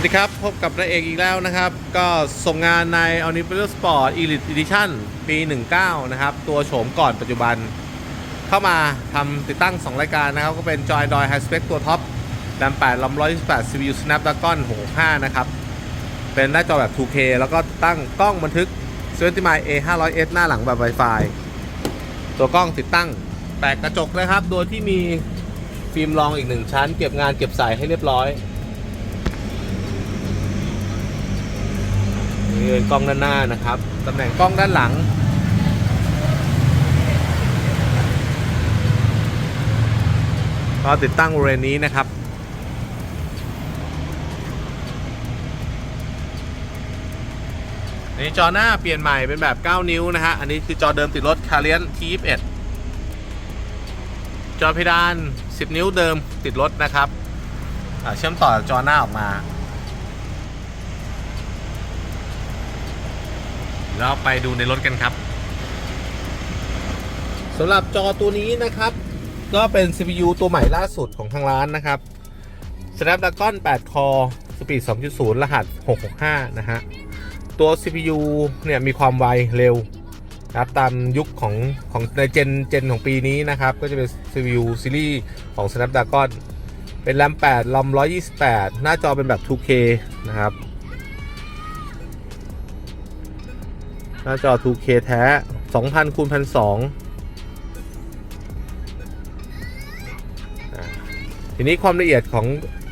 วัสดีครับ พบกับนายเอกอีกแล้วนะครับ ก็ส่งงานใน o n i v e r Sport Elite Edition ปี 19 นะครับ ตัวโฉมก่อนปัจจุบัน เข้ามาทำติดตั้ง 2 รายการนะครับ ก็เป็น Joy Doi High Spec ตัวท็อปแรม8ลำ128 CPU Snapdragon 65 นะครับ เป็นหน้าจอแบบ 2K แล้วก็ตั้งกล้องบันทึก 70 A 500S หน้าหลังแบบ Wi-Fi ตัวกล้องติดตั้งแปะกระจกนะครับ โดยที่มีฟิล์มรองอีกหนึ่งชั้น เก็บงานเก็บสายให้เรียบร้อย เป็นกล้องด้านหน้านะครับตำแหน่งกล้องด้านหลัง ก็ติดตั้งบริเวณนี้นะครับนี่จอหน้าเปลี่ยนใหม่เป็นแบบ 9 นิ้วนะฮะ อันนี้คือจอเดิมติดรถ c a r i a n T21 จอเพดาน 10 นิ้วเดิมติดรถนะครับเชื่อมต่อจอหน้าออกมา แล้วไปดูในรถกันครับสำหรับจอตัวนี้นะครับ ก็เป็น CPU ตัวใหม่ล่าสุดของทางร้านนะครับ Snapdragon 8 Core Speed 2.0 รหัส 665 นะฮะ ตัว CPU เนี่ยมีความไวเร็วนะครับตามยุคของของในเจนเจนของปีนี้นะครับ ก็จะเป็น CPU ซีรีส์ของ Snapdragon เป็น RAM 8 ROM 128 หน้าจอเป็นแบบ 2K นะครับ น้าจอ 2K แท้ 2,000คูณ1,200อ่าทีนี้ความละเอียดของ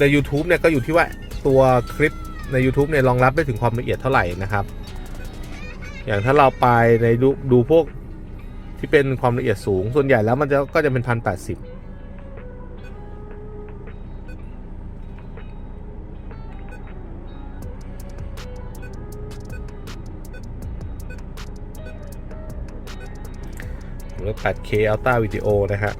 ใน YouTube เนี่ย ก็อยู่ที่ว่าตัวคลิปใน YouTube เนี่ยรองรับได้ถึงความละเอียดเท่าไหร่นะครับ อย่างถ้าเราไปในดูดูพวกที่เป็นความละเอียดสูง ส่วนใหญ่แล้วมันจะก็จะเป็น1080 หรือ 8K Ultra Video นะฮะ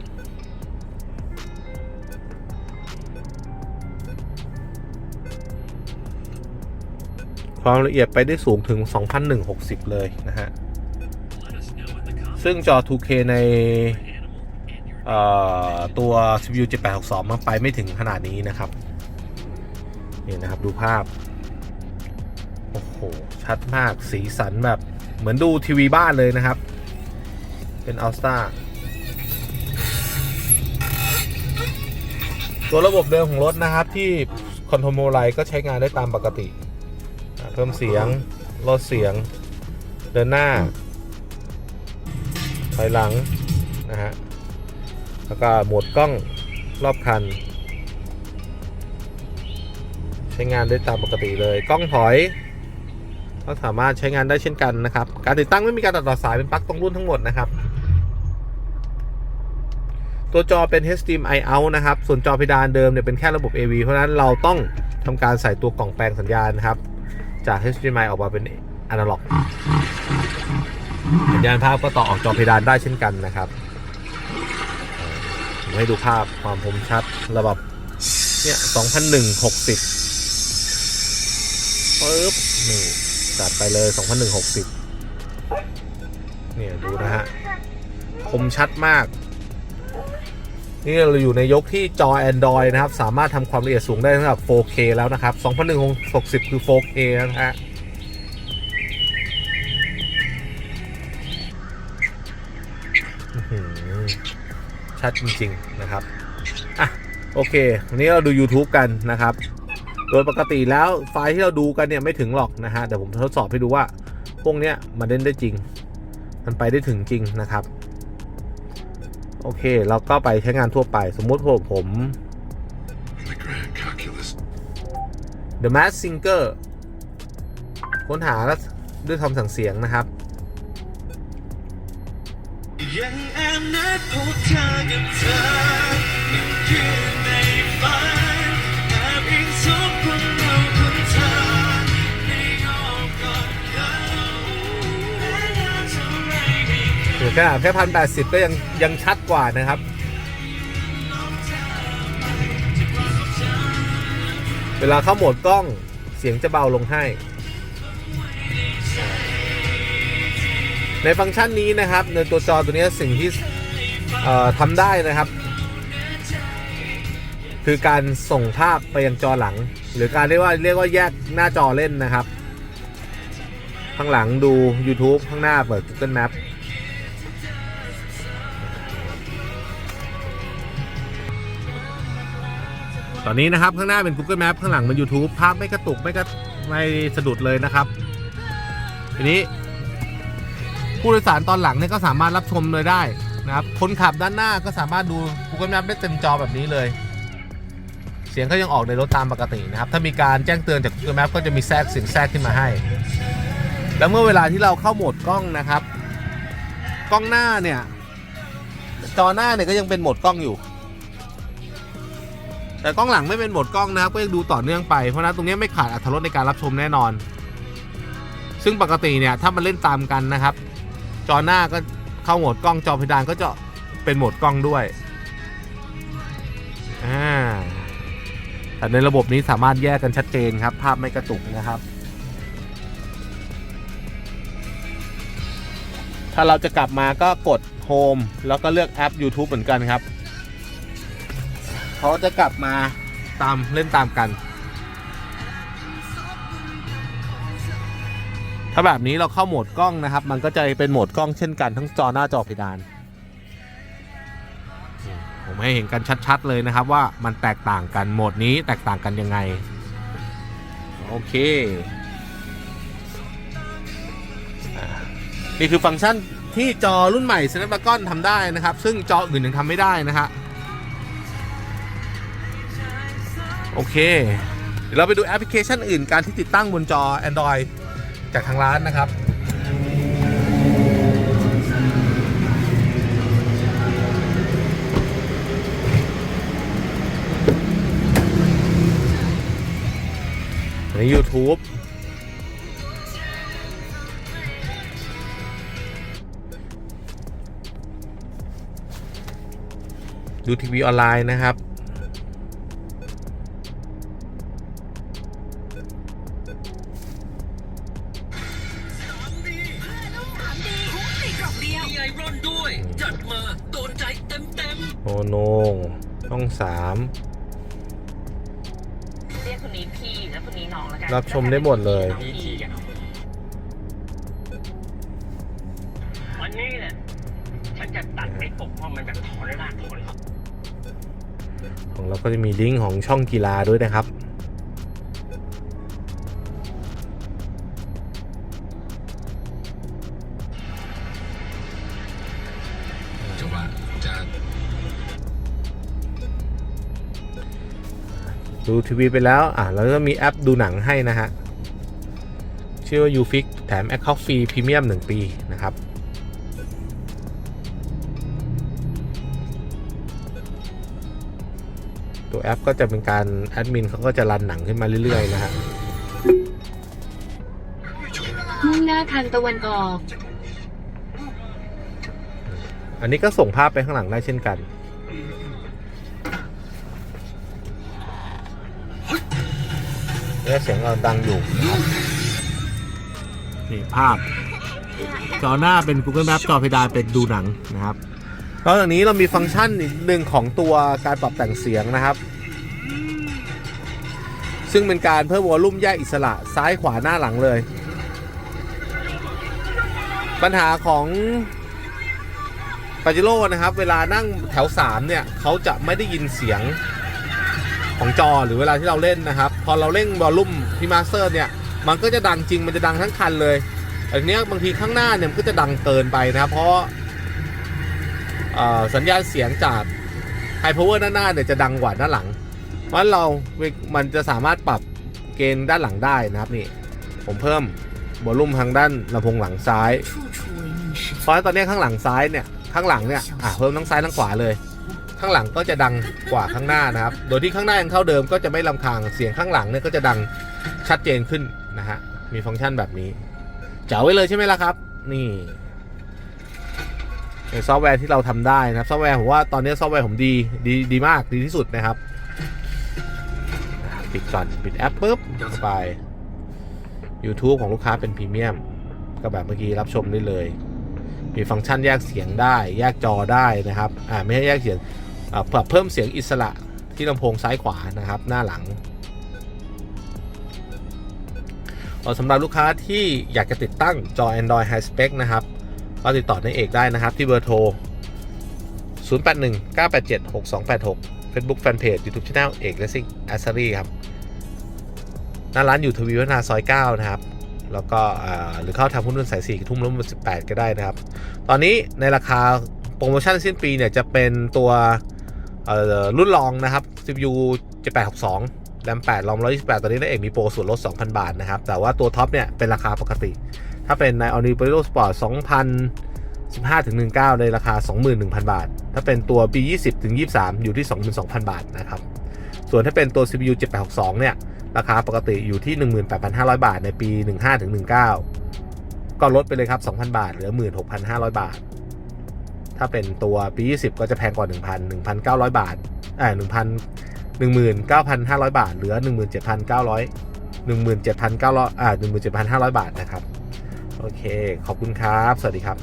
ความละเอียดไปได้สูงถึง 2160 เลยนะฮะ ซึ่งจอ 2K ในตัว CPU 7862มันไปไม่ถึงขนาดนี้นะครับ นี่นะครับดูภาพ โอ้โห ชัดมากสีสันแบบ เหมือนดูทีวีบ้านเลยนะครับ เป็น a l s t a ตัวระบบเดิมของรถนะครับที่คอนโทรโมไลก็ใช้งานได้ตามปกติ เพิ่มเสียงลดเสียง เดินหน้า ถอยหลัง นะฮะ แล้วก็โหมดกล้องรอบคัน ใช้งานได้ตามปกติเลย กล้องถอย ก็สามารถใช้งานได้เช่นกันนะครับ การติดตั้งไม่มีการตัดต่อสายเป็นปลั๊กตรงรุ่นทั้งหมดนะครับ ตัวจอเป็น HDMI out นะครับ ส่วนจอเพดานเดิมเนี่ยเป็นแค่ระบบ AV เพราะนั้นเราต้องทำการใส่ตัวกล่องแปลงสัญญาณนะครับ จาก HDMI ออกมาเป็นอนาล็อกสัญญาณภาพก็ต่อออกจอเพดานได้เช่นกันนะครับผมให้ดูภาพความคมชัดระบบเนี่ย2,160ปึ๊บนี่จัดไปเลย2,160เนี่ยดูนะฮะคมชัดมาก นี่เราอยู่ในยกที่จอ Android นะครับ สามารถทำความละเอียดสูงได้ระดับ 4K แล้วนะครับ2160 คือ 4K นะฮะชัดจริง ๆ นะครับ อะ โอเค วันนี้เราดู YouTube กันนะครับ โดยปกติแล้วไฟล์ที่เราดูกันเนี่ยไม่ถึงหรอกนะฮะ เดี๋ยวผมทดสอบให้ดูว่า พวกเนี้ยมันเล่นได้จริง มันไปได้ถึงจริงนะครับ โอเคเราก็ไปใช้งานทั่วไป สมมุติผมผม The grand calculus. The Mask Singer ค้นหาแล้วด้วยคำสั่งเสียงนะครับยังแอบนัดพบเธอกับเธอ ขนาดแค่พันแปดสิบก็ยังยังชัดกว่านะครับเวลาเข้าโหมดกล้องเสียงจะเบาลงให้ ในฟังก์ชันนี้นะครับ ในตัวจอตัวนี้สิ่งที่ทำได้นะครับ คือการส่งภาพไปยังจอหลัง หรือการเรียกว่าเรียกว่าแยกหน้าจอเล่นนะครับ ข้างหลังดู YouTube ข้างหน้าเปิด Google Map ตอนนี้นะครับข้างหน้าเป็น Google Map ข้างหลังเป็น YouTube ภาพไม่กระตุกไม่กระไม่สะดุดเลยนะครับ ทีนี้ ผู้โดยสารตอนหลังเนี่ยก็สามารถรับชมเลยได้นะครับ คนขับด้านหน้าก็สามารถดู Google Map ได้เต็มจอแบบนี้เลย เสียงก็ยังออกในรถตามปกตินะครับ ถ้ามีการแจ้งเตือนจาก Google Map ก็จะมีแทรกเสียงแทรกขึ้นมาให้ แล้วเมื่อเวลาที่เราเข้าโหมดกล้องนะครับ กล้องหน้าเนี่ยจอหน้าเนี่ยก็ยังเป็นโหมดกล้องอยู่ แต่กล้องหลังไม่เป็นโหมดกล้องนะครับก็ยังดูต่อเนื่องไปเพราะฉะนั้นตรงนี้ไม่ขาดอรรถรสในการรับชมแน่นอน ซึ่งปกติเนี่ยถ้ามันเล่นตามกันนะครับ จอหน้าก็เข้าโหมดกล้องจอเพดานก็จะเป็นโหมดกล้องด้วยอ่าแต่ในระบบนี้สามารถแยกกันชัดเจนครับ ภาพไม่กระตุกนะครับ ถ้าเราจะกลับมาก็กด Home แล้วก็เลือกแอป YouTube เหมือนกันครับ เขาจะกลับมาตามเล่นตามกัน ถ้าแบบนี้เราเข้าโหมดกล้องนะครับ มันก็จะเป็นโหมดกล้องเช่นกันทั้งจอหน้าจอเพดาน ผมให้เห็นกันชัด ๆ เลยนะครับว่ามันแตกต่างกันโหมดนี้แตกต่างกันยังไง โอเคนี่คือฟังก์ชันที่จอรุ่นใหม่ Snapdragon ทำได้นะครับ ซึ่งจออื่นยังทำไม่ได้นะฮะ โอเค เดี๋ยวเราไปดูแอปพลิเคชันอื่นการที่ติดตั้งบนจอ Android จากทางร้านนะครับใน YouTube ดูทีวีออนไลน์นะครับ ไอรอนด้วย จัดมาโดนใจเต็มเต็มโอโนงช่องสาม เรียกคนนี้พี่แล้วคนนี้น้องแล้วกันรับชมได้หมดเลยพี่กันวันนี้เนี่ยฉันจะตัดไอ้ปกว่ามันแบบถอนรากถอนของเราก็จะมีลิงก์ของช่องกีฬาด้วยนะครับ ดูทีวีไปแล้วอะแล้วก็มีแอปดูหนังให้นะฮะ ชื่อว่า UFix แถม Account ฟรีพรีเมียม1 ปีนะครับตัวแอปก็จะเป็นการแอดมินเขาก็จะรันหนังขึ้นมาเรื่อยๆนะฮะมุ่งหน้าทางตะวันออก อันนี้ก็ส่งภาพไปข้างหลังได้เช่นกัน แล้วเสียงเราดังอยู่นะครับนี่ภาพ จอหน้าเป็น Google Map จอเพดานเป็นดูหนังนะครับนอกจากนี้เรามีฟังก์ชันอีกหนึ่งของตัวการปรับแต่งเสียงนะครับ ซึ่งเป็นการเพิ่มวอลลุ่มแยกอิสระซ้ายขวาหน้าหลังเลย ปัญหาของปาจิโร่นะครับ เวลานั่งแถว 3 เนี่ย เขาจะไม่ได้ยินเสียง ของจอหรือเวลาที่เราเล่นนะครับ พอเราเล่นวอลลุ่มที่มาสเตอร์เนี่ยมันก็จะดังจริงมันจะดังทั้งคันเลยอันนี้บางทีข้างหน้าเนี่ยมันก็จะดังเกินไปนะครับ เพราะสัญญาณเสียงจากไฮพาวเวอร์ด้านหน้าเนี่ยจะดังกว่าด้านหลัง เพราะฉะนั้นเรา มันจะสามารถปรับเกณฑ์ด้านหลังได้นะครับนี่ ผมเพิ่มวอลลุ่มทางด้านลำโพงหลังซ้าย เพราะฉะนั้ตอนนี้ข้างหลังซ้ายเนี่ย ข้างหลังเนี่ย อะเพิ่มทั้งซ้ายทั้งขวาเลย ข้างหลังก็จะดังกว่าข้างหน้านะครับ โดยที่ข้างหน้ายังเท่าเดิมก็จะไม่ลำคาญเสียงข้างหลังเนี่ยก็จะดังชัดเจนขึ้นนะฮะ มีฟังก์ชันแบบนี้เจ๋วไว้เลยใช่ไหมล่ะครับ นี่ในซอฟต์แวร์ที่เราทำได้นะครับ ซอฟต์แวร์ผมว่าตอนนี้ซอฟต์แวร์ผมดีดีดีมากดีที่สุดนะครับ ปิดก่อนปิดแอปปุ๊บเข้าไป YouTube ของลูกค้าเป็นพรีเมียมก็แบบเมื่อกี้รับชมได้เลย มีฟังก์ชันแยกเสียงได้ แยกจอได้นะครับ อ่าไม่ใช่แยกเสียง ปรับเพิ่มเสียงอิสระที่ลำโพงซ้ายขวานะครับหน้าหลังสำหรับลูกค้าที่อยากจะติดตั้งจอ Android High Spec นะครับ ก็ติดต่อในเอกได้นะครับ ที่เบอร์โทร 081 987 6286 Facebook Fanpage YouTube Channel เอก Racing Accessory ครับ หน้าร้านอยู่ทวีวัฒนาซอย 9 นะครับ แล้วก็หรือเข้าทางพุ้นรุ่นสาย4ทุ่มรุ่น18 ก็ได้นะครับ ตอนนี้ในราคาโปรโมชั่นสิ้นปีเนี่ยจะเป็นตัว รุ่นรองนะครับ CPU 7862แรม8รอม128ตอนนี้ได้เอกมีโปรส่วนลด 2,000 บาทนะครับ แต่ว่าตัวท็อปเนี่ยเป็นราคาปกติ ถ้าเป็นใน All New Polo Sport 2,015ถึง19 ในราคา 21,000 บาท ถ้าเป็นตัว B20 ถึง23 อยู่ที่ 22,000 บาทนะครับ ส่วนถ้าเป็นตัว CPU 7862 เนี่ย ราคาปกติอยู่ที่ 18,500 บาท ในปี 15ถึง19 ก็ลดไปเลยครับ 2,000 บาท เหลือ 16,500 บาท ถ้าเป็นตัวปี 20 ก็จะแพงกว่า 1,000 1,900 บาทอ่า1,000 19,500 บาท เหลือ 17,900 17,900อ่า17,500 บาทนะครับ โอเค ขอบคุณครับ สวัสดีครับ